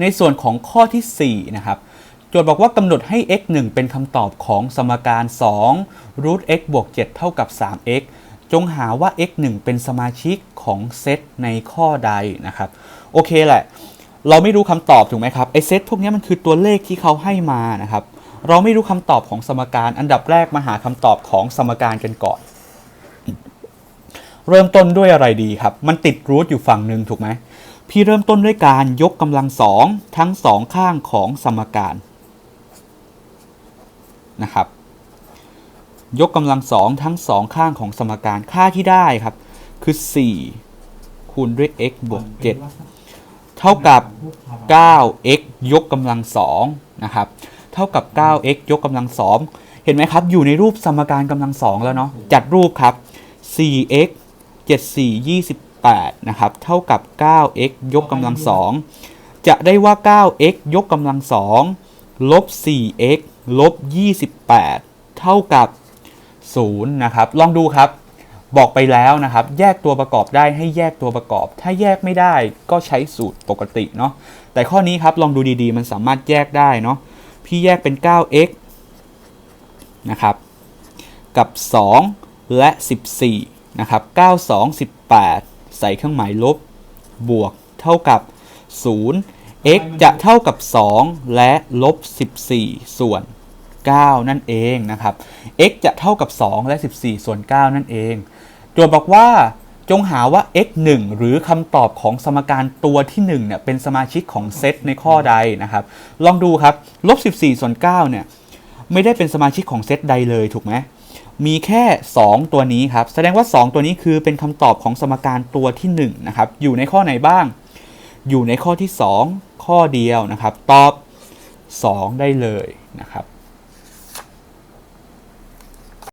ในส่วนของข้อทีสี่4นะครับโจทย์บอกว่ากำหนดให้ x 1 เป็นคำตอบของสมการ2 root x บวก7เท่ากับ 3x จงหาว่า x 1เป็นสมาชิกของเซตในข้อใดนะครับโอเคแหละ เราไม่รู้คำตอบถูกไหมครับไอเซตพวกนี้มันคือตัวเลขที่เขาให้มานะครับเราไม่รู้คำตอบของสมการ อันดับแรกมาหาคำตอบของสมการกันก่อน เริ่มต้นด้วยอะไรดีครับ มันติดรูทอยู่ฝั่งหนึ่งถูกไหม พี่เริ่มต้นด้วยการยกกำลังสองทั้งสองข้างของสมการนะครับ ยกกำลังสองทั้งสองข้างของสมการค่าที่ได้ครับ คือ 4 คูณด้วย x บวก 7 เท่ากับ 9x ยกกำลังสองนะครับ เท่ากับ 9x ยกกำลังสองเห็นไหมครับ อยู่ในรูปสมการกำลังสองแล้วเนาะ จัดรูปครับ 4x 74 28 นะครับเท่ากับ 9x ยกกำลังสองจะได้ว่า 9x ยกกำลังสองลบ 4x ลบ 28 เท่ากับ 0 นะครับ ลองดูครับ บอกไปแล้วนะครับ แยกตัวประกอบได้ให้แยกตัวประกอบ ถ้าแยกไม่ได้ก็ใช้สูตรปกติเนาะ แต่ข้อนี้ครับ ลองดูดีๆ มันสามารถแยกได้เนาะ พี่แยกเป็น 9x นะครับ กับ 2 และ 14 นะครับ 9 2 18 ใส่เครื่องหมายลบบวกเท่ากับ 0 x จะเท่ากับ 2 และลบ 14 ส่วน 9 นั่นเองนะครับ x จะเท่ากับ 2 และ 14 ส่วน 9 นั่นเองโจทย์บอกว่าจงหาว่า x 1หรือคำตอบของสมการตัวที่1เนี่ยเป็นสมาชิกของเซตในข้อใดนะครับ ลองดูครับลบ14ส่วน9เนี่ยไม่ได้เป็นสมาชิกของเซตใดเลยถูกไหม มีแค่ 2 ตัวนี้ครับ แสดงว่า 2 ตัวนี้คือเป็นคำตอบของสมการตัวที่1นะครับ อยู่ในข้อไหนบ้าง อยู่ในข้อที่ 2 ข้อเดียวนะครับ ตอบ 2 ได้เลยนะครับ